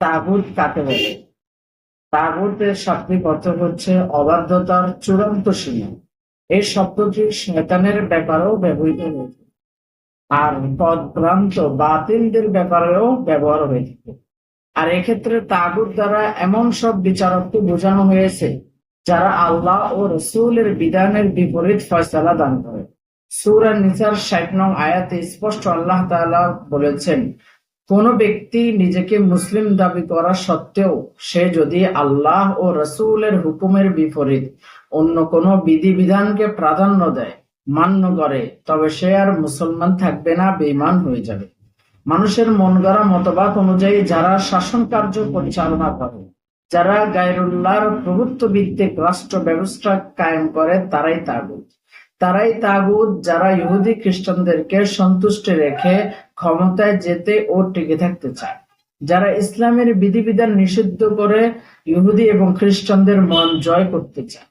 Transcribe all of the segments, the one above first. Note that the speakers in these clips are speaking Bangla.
তাগুত কাকে বলে? তাগুতের শাব্দিক অর্থ হচ্ছে? অবাধ্যতার চূড়ান্ত সীমা। এই শব্দটি শয়তানের ব্যাপারেও ব্যবহৃত হয়েছে আর পদভ্রান্ত বাতিলদের ব্যাপারেও ব্যবহার হয়ে থাকে। আর এক্ষেত্রে তাগুত দ্বারা এমন সব বিচারককে বোঝানো হয়েছে, যারা আল্লাহ ও রসুলের বিধানের বিপরীত ফয়সালা দান করে। সুরা নিসার ষাট নং আয়াতে স্পষ্ট আল্লাহ তাআলা বলেছেন কোন ব্যক্তি নিজেকে মুসলিম দাবি করা সত্ত্বেও সে যদি আল্লাহ ও রসুলের হুকুমের বিপরীত অন্য কোনো বিধিবিধানকে প্রাধান্য দেয়, মান্য করে, তবে সে আর মুসলমান থাকবে না, বেঈমান হয়ে যাবে। মানুষের মন গড়া মতবাদ অনুযায়ী যারা শাসন কার্য পরিচালনা করে, যারা গায়রুল্লাহর প্রভুত্ব ভিত্তিক রাষ্ট্র ব্যবস্থা কায়েম করে, তারাই তাগুত। তারাই তাগুত যারা ইহুদি খ্রিস্টানদেরকে সন্তুষ্টি রেখে ক্ষমতায় যেতে ও টিকে থাকতে চায়, যারা ইসলামের বিধিবিধান নিষিদ্ধ করে ইহুদি এবং খ্রিস্টানদের মন জয় করতে চায়।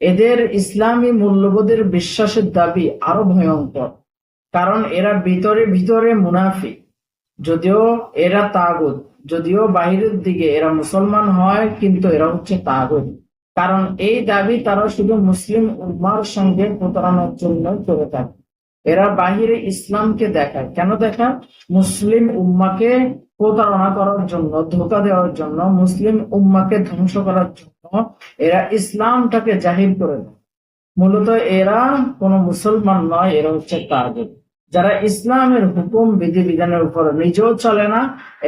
এদের ইসলামী মূল্যবোধের বিশ্বাসের দাবি আরও ভয়ঙ্কর, কারণ এরা ভিতরে ভিতরে মুনাফি যদিও এরা তাগুত, যদিও বাহিরের দিকে এরা মুসলমান হয়, কিন্তু এরা হচ্ছে তাগুত, কারণ এই দাবি তারা শুধু মুসলিম উম্মার সঙ্গে প্রতারণার জন্য করে থাকে। এরা বাহিরে ইসলামকে দেখায়। কেন দেখায়? মুসলিম উম্মাকে প্রতারণা করার জন্য, ধোকা দেওয়ার জন্য, মুসলিম উম্মাকে ধ্বংস করার জন্য এরা ইসলামটাকে জাহির করে দেয়। মূলত এরা কোনো মুসলমান নয়, এরা হচ্ছে তাগুত যারা ইসলামের হুকুম বিধি বিধানের উপর নিজেও চলে না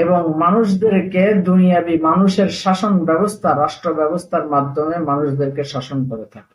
এবং মানুষদেরকে দুনিয়াবি মানুষের শাসন ব্যবস্থা, রাষ্ট্র ব্যবস্থার মাধ্যমে মানুষদেরকে শাসন করে থাকে।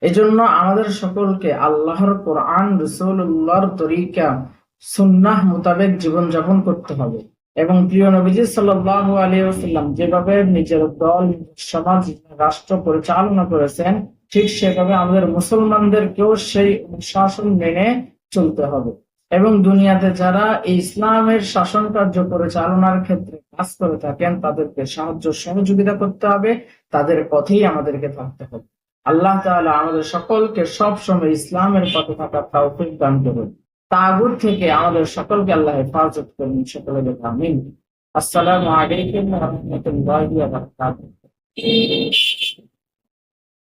এজন্য আমাদের সকলকে আল্লাহর কোরআন রসুল্লাহর তরিকা, সুন্নাহ মোতাবেক জীবনযাপন করতে হবে। এবং প্রিয় নবীজি আলাইহি যেভাবে নিজের দল, সমাজ, রাষ্ট্র পরিচালনা করেছেন, ঠিক সেভাবে আমাদের মুসলমানদেরকেও সেই অনুশাসন মেনে চলতে হবে। এবং দুনিয়াতে যারা ইসলামের শাসন কার্য পরিচালনার ক্ষেত্রে কাজ করে থাকেন, তাদেরকে সাহায্য সহযোগিতা করতে হবে, তাদের পথেই আমাদেরকে থাকতে হবে। আল্লাহ তাআলা আমাদের সকলকে সব সময় ইসলামের পথে থাকার তৌফিক দান করুন। তাগুর থেকে আমাদের সকলকে আল্লাহ হেফাজত করুন। সকলের আমিন। আসসালামু আলাইকুম ওয়া রাহমাতুল্লাহি ওয়া বারাকাতুহু।